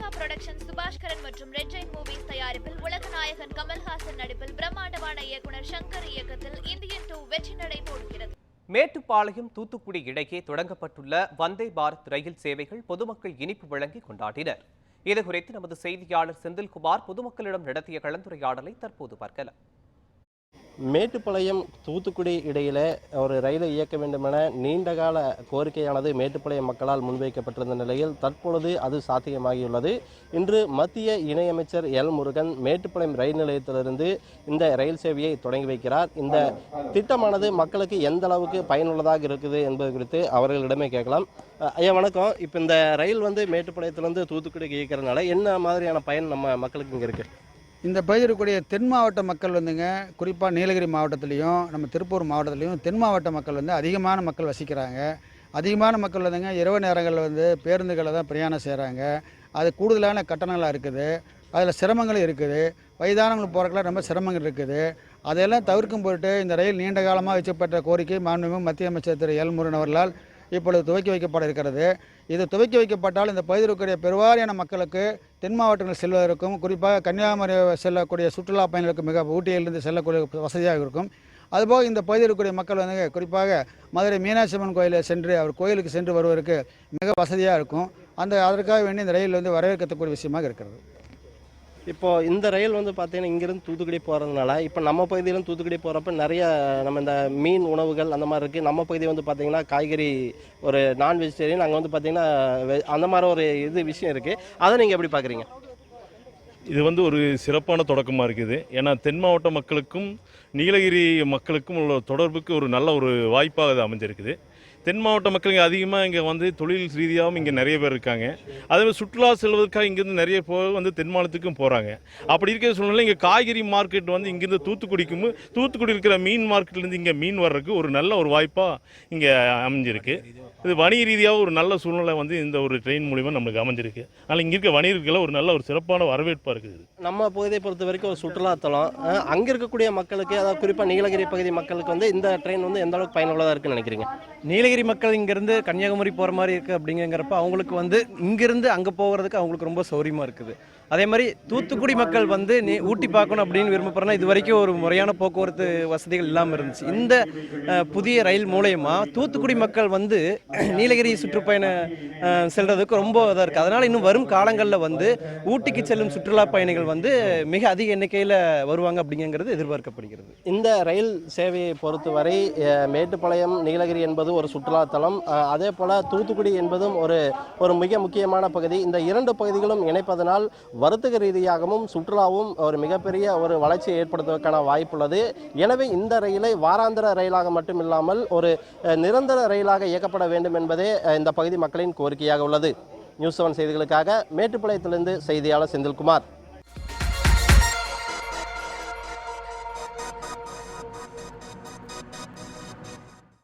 Lyca production Subaskaran மற்றும் red Jain movies தயாரிப்பில் உலக நாயகன் கமல்ஹாசன் நடிப்பில் பிரம்மாண்டமான இயக்குனர் சங்கர் இயக்கத்தில் இந்தியன் டூ வெற்றி நடை போடுகிறது. மேட்டுப்பாளையம் தூத்துக்குடி இடையே தொடங்கப்பட்டுள்ள வந்தே பாரத் ரயில் சேவைகள் பொதுமக்கள் இனிப்பு வழங்கி கொண்டாடினர். இதுகுறித்து நமது செய்தியாளர் செந்தில்குமார் பொதுமக்களிடம் நடத்திய கலந்துரையாடலை தற்போது பார்க்கலாம். மேட்டுப்பாளையம் தூத்துக்குடி இடையில ஒரு ரயிலை இயக்க வேண்டுமென நீண்டகால கோரிக்கையானது மேட்டுப்பாளையம் மக்களால் முன்வைக்கப்பட்டிருந்த நிலையில் தற்பொழுது அது சாத்தியமாகியுள்ளது. இன்று மத்திய இணையமைச்சர் எல் முருகன் மேட்டுப்பாளையம் ரயில் நிலையத்திலிருந்து இந்த ரயில் சேவையை தொடங்கி வைக்கிறார். இந்த திட்டமானது மக்களுக்கு எந்த அளவுக்கு பயனுள்ளதாக இருக்குது என்பது குறித்து அவர்களிடமே கேட்கலாம். ஐயா வணக்கம். இப்போ இந்த ரயில் வந்து மேட்டுப்பாளையத்திலிருந்து தூத்துக்குடிக்கு இயக்கிறதுனால என்ன மாதிரியான பயன் நம்ம மக்களுக்கு இங்கே இருக்குது இந்த பகுதியில் இருக்கக்கூடிய தென் மாவட்ட மக்கள் வந்துங்க குறிப்பாக நீலகிரி மாவட்டத்துலேயும் நம்ம திருப்பூர் மாவட்டத்துலேயும் தென் மாவட்ட மக்கள் வந்து அதிகமான மக்கள் வசிக்கிறாங்க. அதிகமான மக்கள் வந்துங்க இரவு நேரங்களில் வந்து பேருந்துகளை தான் பிரயாணம் செய்கிறாங்க அது கூடுதலான கட்டணங்களாக இருக்குது. அதில் சிரமங்களும் இருக்குது. வயதானவங்களுக்கு போகிறதுக்குலாம் ரொம்ப சிரமங்கள் இருக்குது. அதையெல்லாம் தவிர்க்கும் பொருட்டு இந்த ரயில் நீண்ட காலமாக வச்சப்பட்ட கோரிக்கை மாண்புமிகு மத்திய அமைச்சர் திரு எல் முருகன் அவர்களால் இப்பொழுது துவக்கி வைக்கப்பட இருக்கிறது. இது துவக்கி வைக்கப்பட்டால் இந்த பகுதியில் இருக்கக்கூடிய பெருவாரியான மக்களுக்கு தென் மாவட்டங்கள் செல்வதற்கும் குறிப்பாக கன்னியாகுமரி செல்லக்கூடிய சுற்றுலா பயணிகளுக்கு மிக ஊட்டியிலிருந்து செல்லக்கூடிய வசதியாக இருக்கும். அதுபோக இந்த பகுதியில் இருக்கக்கூடிய மக்கள் வந்து குறிப்பாக மதுரை மீனாட்சி அம்மன் கோயிலை சென்று அவர் கோயிலுக்கு சென்று வருவதற்கு மிக வசதியாக இருக்கும். அந்த அதற்காக வேண்டி இந்த ரயில் வந்து வரவேற்கத்தக்கூடிய விஷயமாக இருக்கிறது. இப்போ இந்த ரயில் வந்து பார்த்தீங்கன்னா இங்கேருந்து தூத்துக்குடி போகிறதுனால இப்போ நம்ம பகுதியிலும் தூத்துக்குடி போகிறப்ப நிறைய நம்ம இந்த மீன் உணவுகள் அந்த மாதிரி இருக்குது நம்ம பகுதி வந்து பார்த்திங்கன்னா காய்கறி ஒரு நான் வெஜிடேரியன் அங்கே வந்து பார்த்திங்கன்னா அந்த மாதிரி ஒரு இது விஷயம் இருக்குது அதை நீங்கள் எப்படி பார்க்குறீங்க இது வந்து ஒரு சிறப்பான தொடக்கமாக இருக்குது. ஏன்னா தென் மாவட்ட மக்களுக்கும் நீலகிரி மக்களுக்கும் உள்ள தொடர்புக்கு ஒரு நல்ல ஒரு வாய்ப்பாக அது அமைஞ்சிருக்குது. தென் மாவட்ட மக்கள் இங்கே அதிகமாக இங்கே வந்து தொழில் ரீதியாகவும் இங்கே நிறைய பேர் இருக்காங்க. அதே மாதிரி சுற்றுலா செல்வதற்காக இங்கேருந்து நிறைய போ வந்து தென் மாநிலத்துக்கும் போகிறாங்க அப்படி இருக்கிற சூழ்நிலை இங்கே காய்கறி மார்க்கெட் வந்து இங்கேருந்து தூத்துக்குடிக்கும் தூத்துக்குடி இருக்கிற மீன் மார்க்கெட்லேருந்து இங்கே மீன் வர்றதுக்கு ஒரு நல்ல ஒரு வாய்ப்பாக இங்கே அமைஞ்சிருக்கு. இது வணிக ரீதியாக ஒரு நல்ல சூழ்நிலை வந்து இந்த ஒரு ட்ரெயின் மூலிமா நம்மளுக்கு அமைஞ்சிருக்கு. அதனால் இங்கே இருக்க வணிகர்களை ஒரு நல்ல ஒரு சிறப்பான வரவேற்பாக இருக்குது. நம்ம பகுதியை பொறுத்த வரைக்கும் ஒரு சுற்றுலாத்தலம் அங்கே இருக்கக்கூடிய மக்களுக்கு அதாவது குறிப்பாக நீலகிரி பகுதி மக்களுக்கு வந்து இந்த ட்ரெயின் வந்து எந்த அளவுக்கு பயனுள்ளதாக இருக்குன்னு நினைக்கிறீங்க? நீலகிரி மக்கள் இங்கேருந்து கன்னியாகுமரி போகிற மாதிரி இருக்குது அப்படிங்கிறப்ப அவங்களுக்கு வந்து இங்கேருந்து அங்கே போகிறதுக்கு அவங்களுக்கு ரொம்ப சௌரியமாக இருக்குது. அதே மாதிரி தூத்துக்குடி மக்கள் வந்து நீ ஊட்டி பார்க்கணும் அப்படின்னு விரும்பப்படுறனா இது வரைக்கும் ஒரு முறையான போக்குவரத்து வசதிகள் இல்லாமல் இருந்துச்சு. இந்த புதிய ரயில் மூலயமா தூத்துக்குடி மக்கள் வந்து நீலகிரி சுற்றுப்பயணம் செல்றதுக்கு ரொம்ப இதாக இருக்குது அதனால் இன்னும் வரும் காலங்களில் வந்து ஊட்டிக்கு செல்லும் சுற்றுலா பயணிகள் வந்து மிக அதிக எண்ணிக்கையில் வருவாங்க அப்படிங்கிறது எதிர்பார்க்கப்படுகிறது. இந்த ரயில் சேவையை பொறுத்தவரை மேட்டுப்பாளையம் நீலகிரி என்பது ஒரு சுற்றுலாத்தலம் அதே போல் தூத்துக்குடி என்பதும் ஒரு ஒரு மிக முக்கியமான பகுதி. இந்த இரண்டு பகுதிகளும் இணைப்பதனால் வர்த்தக ரீதியாகவும் சுற்றுலாவும் ஒரு மிகப்பெரிய ஒரு வளர்ச்சியை ஏற்படுத்துவதற்கான வாய்ப்புள்ளது. எனவே இந்த ரயிலை வாராந்திர ரயிலாக மட்டும் இல்லாமல் ஒரு நிரந்தர ரயிலாக இயக்கப்பட வேண்டும் என்பதே இந்த பகுதி மக்களின் கோரிக்கையாக உள்ளது. நியூஸ் செவன் செய்திகளுக்காக மேட்டுப்பாளையத்திலிருந்து செய்தியாளர் செந்தில்குமார்.